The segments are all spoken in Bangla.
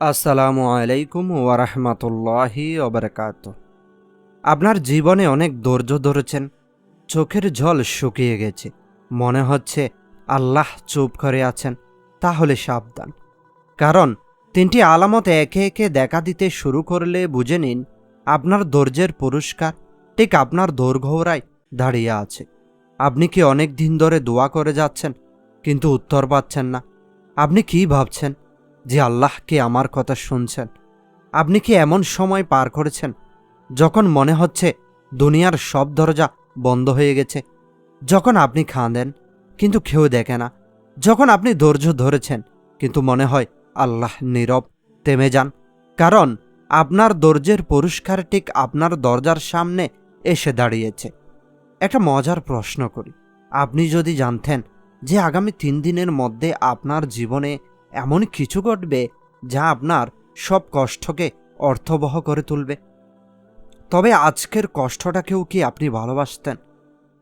আসসালামু আলাইকুম ওয়ারহমাতুল্লাহি ওবরকাত আপনার জীবনে অনেক ধৈর্য ধরেছেন, চোখের জল শুকিয়ে গেছে, মনে হচ্ছে আল্লাহ চুপ করে আছেন, তাহলে সাবধান। কারণ তিনটি আলামত একে একে দেখা দিতে শুরু করলে বুঝে নিন, আপনার ধৈর্যের পুরস্কার ঠিক আপনার দোরঘোড়ায় দাঁড়িয়ে আছে। আপনি কি অনেক দিন ধরে দোয়া করে যাচ্ছেন, কিন্তু উত্তর পাচ্ছেন না। আপনি কি ভাবছেন? যে আল্লাহ কি আমার কথা শুনছেন। আপনি কি এমন সময় পার করেছেন, যখন মনে হচ্ছে দুনিয়ার সব দরজা বন্ধ হয়ে গেছে? যখন আপনি খাঁদেন, কিন্তু কেউ দেখে না। যখন আপনি ধৈর্য ধরেছেন, কিন্তু মনে হয় আল্লাহ নীরব, থেমে যান। কারণ আপনার ধৈর্যের পুরস্কার ঠিক আপনার দরজার সামনে এসে দাঁড়িয়েছে। একটা মজার প্রশ্ন করি। আপনি যদি জানতেন যে আগামী তিন দিনের মধ্যে আপনার জীবনে এমন কিছু ঘটবে যা আপনার সব কষ্টকে অর্থবহ করে তুলবে। তবে আজকের কষ্টটাকেও কি আপনি ভালোবাসতেন?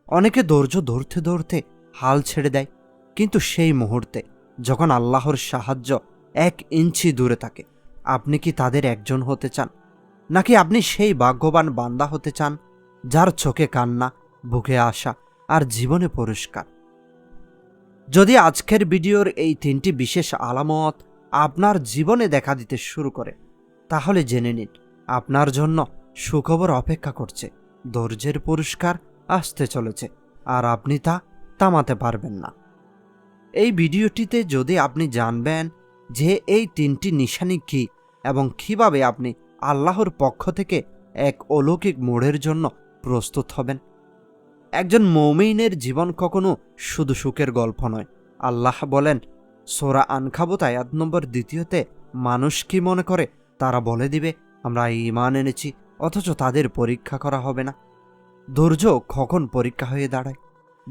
অনেকে ধৈর্য ধরতে ধরতে হাল ছেড়ে দেয়, কিন্তু সেই মুহূর্তে যখন আল্লাহর সাহায্য এক ইঞ্চি দূরে থাকে, আপনি কি তাদের একজন হতে চান? নাকি আপনি সেই ভাগ্যবান বান্দা হতে চান, যার চোখে কান্না, বুকে আসা আর জীবনে পুরস্কার যদি আজকের ভিডিওর এই তিনটি বিশেষ আলামত আপনার জীবনে দেখা দিতে শুরু করে, তাহলে জেনে নিন, আপনার জন্য সুখবর অপেক্ষা করছে, ধৈর্যের পুরস্কার আসতে চলেছে, আর আপনি তা থামাতে পারবেন না। এই ভিডিওটিতে যদি আপনি জানবেন যে এই তিনটি নিশানি কি এবং কীভাবে আপনি আল্লাহর পক্ষ থেকে এক অলৌকিক মোড়ের জন্য প্রস্তুত হবেন একজন মৌমিনের জীবন কখনো শুধু সুখের গল্প নয়। আল্লাহ বলেন, সোরা আনখাবত আয়াত নম্বর দ্বিতীয়তে, মানুষ কি মনে করে? তারা বলে দিবে, আমরা ইমান এনেছি, অথচ তাদের পরীক্ষা করা হবে না। ধৈর্য কখন পরীক্ষা হয়ে দাঁড়ায়?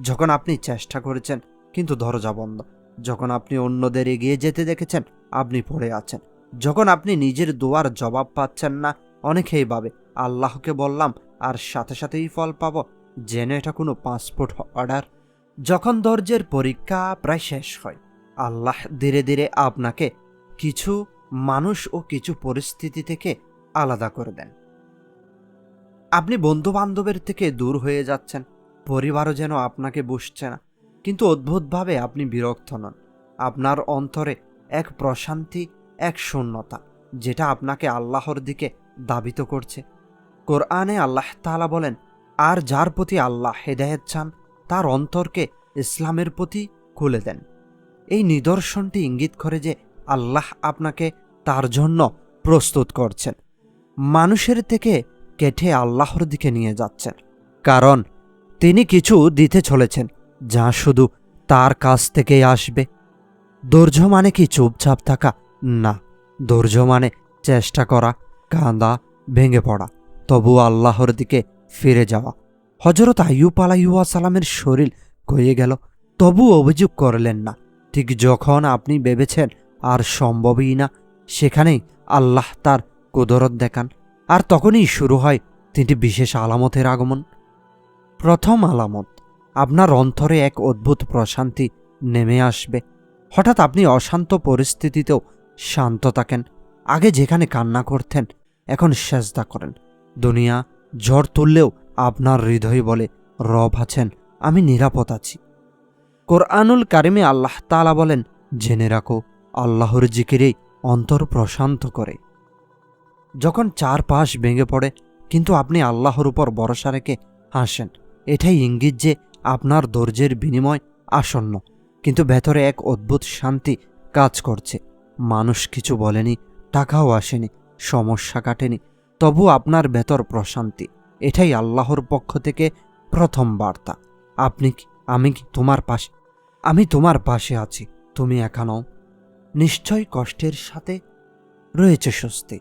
যখন আপনি চেষ্টা করেছেন, কিন্তু দরজা বন্ধ। যখন আপনি অন্যদের এগিয়ে যেতে দেখেছেন, আপনি পড়ে আছেন। যখন আপনি নিজের দোয়ার জবাব পাচ্ছেন না, অনেকেই ভাবে, আল্লাহকে বললাম, আর সাথে সাথেই ফল পাবো। যেন এটা কোনো পাসপোর্ট অর্ডার। যখন ধৈর্যের পরীক্ষা প্রায় শেষ হয়, আল্লাহ ধীরে ধীরে আপনাকে কিছু মানুষ ও কিছু পরিস্থিতি থেকে আলাদা করে দেন। আপনি বন্ধু বান্ধবের থেকে দূর হয়ে যাচ্ছেন, পরিবারও যেন আপনাকে বুঝছে না, কিন্তু অদ্ভুতভাবে আপনি বিরক্ত নন। আপনার অন্তরে এক প্রশান্তি, এক শূন্যতা, যেটা আপনাকে আল্লাহর দিকে দাবিত করছে। কোরআনে আল্লাহ তাআলা বলেন আর যার প্রতি আল্লাহ হেদায়েত চান, তার অন্তরকে ইসলামের প্রতি খুলে দেন। এই নিদর্শনটি ইঙ্গিত করে যে আল্লাহ আপনাকে তার জন্য প্রস্তুত করছেন। মানুষের থেকে কেটে আল্লাহর দিকে নিয়ে যাচ্ছেন। কারণ তিনি কিছু দিতে চলেছেন, যা শুধু তার কাছ থেকেই আসবে। ধৈর্য মানে কি চুপচাপ থাকা? না ধৈর্য মানে চেষ্টা করা, কাঁদা, ভেঙে পড়া। তবু আল্লাহর দিকে ফিরে যাওয়া। হজরত আইয়ুব আলাইহুয়া সালামের শরীর কয়ে গেল। তবু অভিযোগ করলেন না। ঠিক যখন আপনি ভেবেছেন আর সম্ভবই না, সেখানেই আল্লাহ তার কুদরত দেখান। আর তখনই শুরু হয় তিনটি বিশেষ আলামতের আগমন। প্রথম আলামত, আপনার অন্তরে এক অদ্ভুত প্রশান্তি নেমে আসবে। হঠাৎ আপনি অশান্ত পরিস্থিতিতেও শান্ত থাকেন। আগে যেখানে কান্না করতেন, এখন সেজদা করেন। দুনিয়া ঝড় তুললেও আপনার হৃদয় বলে, রব আছেন, আমি নিরাপদ আছি। কোরআনুল কারিমে আল্লাহ তালা বলেন, জেনে রাখো, আল্লাহর জিকিরেই অন্তর প্রশান্ত করে। যখন চারপাশ ভেঙে পড়ে, কিন্তু আপনি আল্লাহর উপর ভরসা রেখে হাসেন, এটাই ইঙ্গিত যে আপনার ধৈর্যের বিনিময় আসন্ন। কিন্তু ভেতরে এক অদ্ভুত শান্তি কাজ করছে। মানুষ কিছু বলেনি, টাকাও আসেনি, সমস্যা কাটেনি তবু আপনার ভেতর প্রশান্তি। এটাই আল্লাহর পক্ষ থেকে প্রথম বার্তা। আপনি কি, আমি কি তোমার পাশে, আমি তোমার পাশে আছি, তুমি একা নিশ্চয় কষ্টের সাথে রয়েছে স্বস্তি।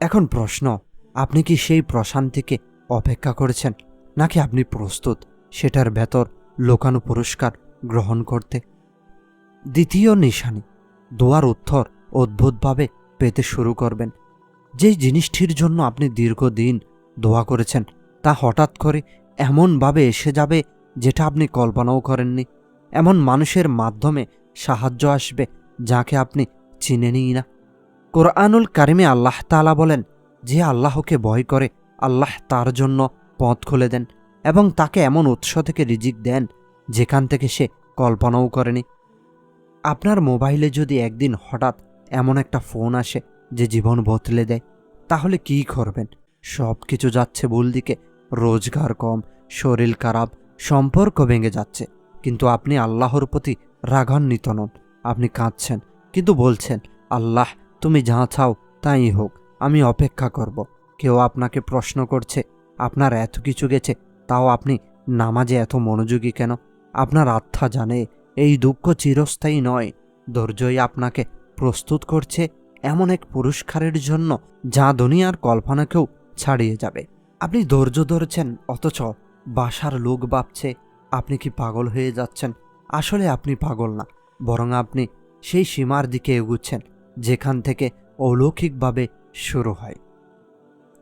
এখন প্রশ্ন, আপনি কি সেই প্রশান্তিকে অপেক্ষা করেছেন, নাকি আপনি প্রস্তুত সেটার ভেতর লোকানো পুরস্কার গ্রহণ করতে? দ্বিতীয় নিশানি, দোয়ার উত্তর অদ্ভুতভাবে পেতে শুরু করবেন। যেই জিনিসটির জন্য আপনি দীর্ঘদিন দোয়া করেছেন, তা হঠাৎ করে এমনভাবে এসে যাবে যেটা আপনি কল্পনাও করেননি। এমন মানুষের মাধ্যমে সাহায্য আসবে যাকে আপনি চিনেনই না। কোরআনুল কারিমে আল্লাহ তাআলা বলেন, যে আল্লাহকে ভয় করে, আল্লাহ তার জন্য পথ খুলে দেন এবং তাকে এমন উৎস থেকে রিজিক দেন যেখান থেকে সে কল্পনাও করেনি। আপনার মোবাইলে যদি একদিন হঠাৎ এমন একটা ফোন আসে যে জীবন বদলে দেয়, তাহলে কি করবেন? সব কিছু যাচ্ছে ভুল দিকে রোজগার কম, শরীর খারাপ, সম্পর্ক ভেঙে যাচ্ছে। কিন্তু আপনি আল্লাহর প্রতি রাগান্বিত নন। আপনি কাঁদছেন, কিন্তু বলছেন, আল্লাহ, তুমি যা চাও তাই হোক, আমি অপেক্ষা করব। কেউ আপনাকে প্রশ্ন করছে, আপনার এত কিছু গেছে, তাও আপনি নামাজে এত মনোযোগী কেন? আপনার আত্মা জানে, এই দুঃখ চিরস্থায়ী নয়। ধৈর্যই আপনাকে প্রস্তুত করছে এমন এক পুরস্কারের জন্য যা দুনিয়ার কল্পনাকেও ছাড়িয়ে যাবে। আপনি ধৈর্য ধরেছেন, অথচ বাসার লোক ভাবছে, আপনি কি পাগল হয়ে যাচ্ছেন? আসলে আপনি পাগল না, বরং আপনি সেই সীমার দিকে এগুচ্ছেন, যেখান থেকে অলৌকিকভাবে শুরু হয়।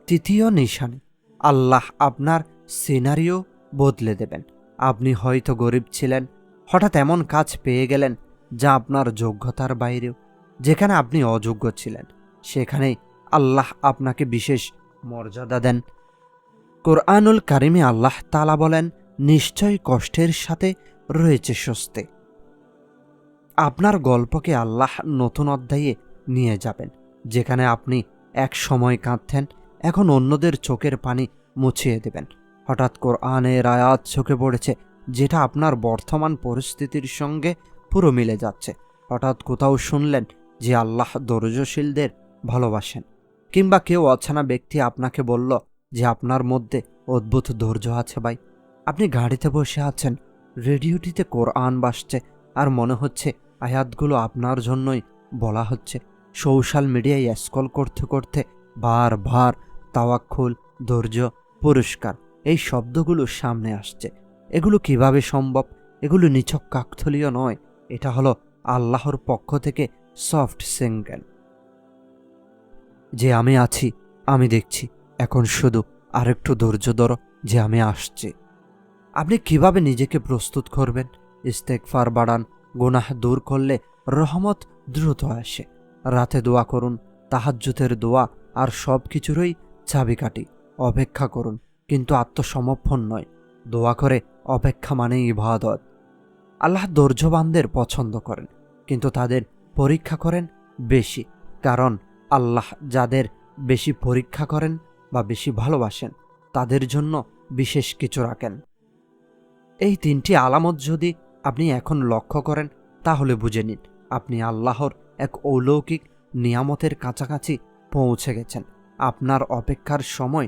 তৃতীয় নিশানি, আল্লাহ আপনার সিনারিও বদলে দেবেন। আপনি হয়তো গরিব ছিলেন, হঠাৎ এমন কাজ পেয়ে গেলেন যা আপনার যোগ্যতার বাইরেও যেখানে আপনি অযোগ্য ছিলেন সেখানেই আল্লাহ আপনাকে বিশেষ মর্যাদা দেন। কোরআনুল কারিমে আল্লাহ তালা বলেন, নিশ্চয় কষ্টের সাথে রয়েছে স্বস্তি। আপনার গল্পকে আল্লাহ নতুন অধ্যায়ে নিয়ে যাবেন, যেখানে আপনি এক সময় কাঁদতেন, এখন অন্যদের চোখের পানি মুছিয়ে দেবেন। হঠাৎ কোরআনের আয়াত চোখে পড়েছে, যেটা আপনার বর্তমান পরিস্থিতির সঙ্গে পুরো মিলে যাচ্ছে। হঠাৎ কোথাও শুনলেন যে আল্লাহ ধৈর্যশীলদের ভালোবাসেন। কিংবা কেউ অছানা ব্যক্তি আপনাকে বলল যে আপনার মধ্যে অদ্ভুত ধৈর্য আছে ভাই। আপনি গাড়িতে বসে আছেন, রেডিওটিতে কোরআন বাসছে আর মনে হচ্ছে আয়াতগুলো আপনার জন্যই বলা হচ্ছে। সোশ্যাল মিডিয়ায় স্কল করতে করতে বার বারবার তাওয়াক্ষুল ধৈর্য, পুরস্কার এই শব্দগুলো সামনে আসছে। এগুলো কীভাবে সম্ভব? এগুলো নিছক কাকথলীয় নয়। এটা হলো আল্লাহর পক্ষ থেকে সফট সিঙ্গেল। যে আমি আছি, আমি দেখছি। এখন শুধু আরেকটু ধৈর্য ধরো যে আমি আসছি। আপনি কীভাবে নিজেকে প্রস্তুত করবেন? ইস্তেকফার বাড়ান, গুনাহ দূর করলে রহমত দ্রুত আসে। রাতে দোয়া করুন তাহাজ্জুতের দোয়া আর সব কিছুরই চাবিকাঠি। অপেক্ষা করুন, কিন্তু আত্মসমর্পণ নয়। দোয়া করে অপেক্ষা মানেই ইবাদত। আল্লাহ ধৈর্যবানদের পছন্দ করেন, কিন্তু তাদের পরীক্ষা করেন বেশি, কারণ আল্লাহ যাদের বেশি পরীক্ষা করেন বা বেশি ভালোবাসেন, তাদের জন্য বিশেষ কিছু রাখেন। এই তিনটি আলামত যদি আপনি এখন লক্ষ্য করেন, তাহলে বুঝে নিন, আপনি আল্লাহর এক অলৌকিক নিয়ামতের কাছাকাছি পৌঁছে গেছেন। আপনার অপেক্ষার সময়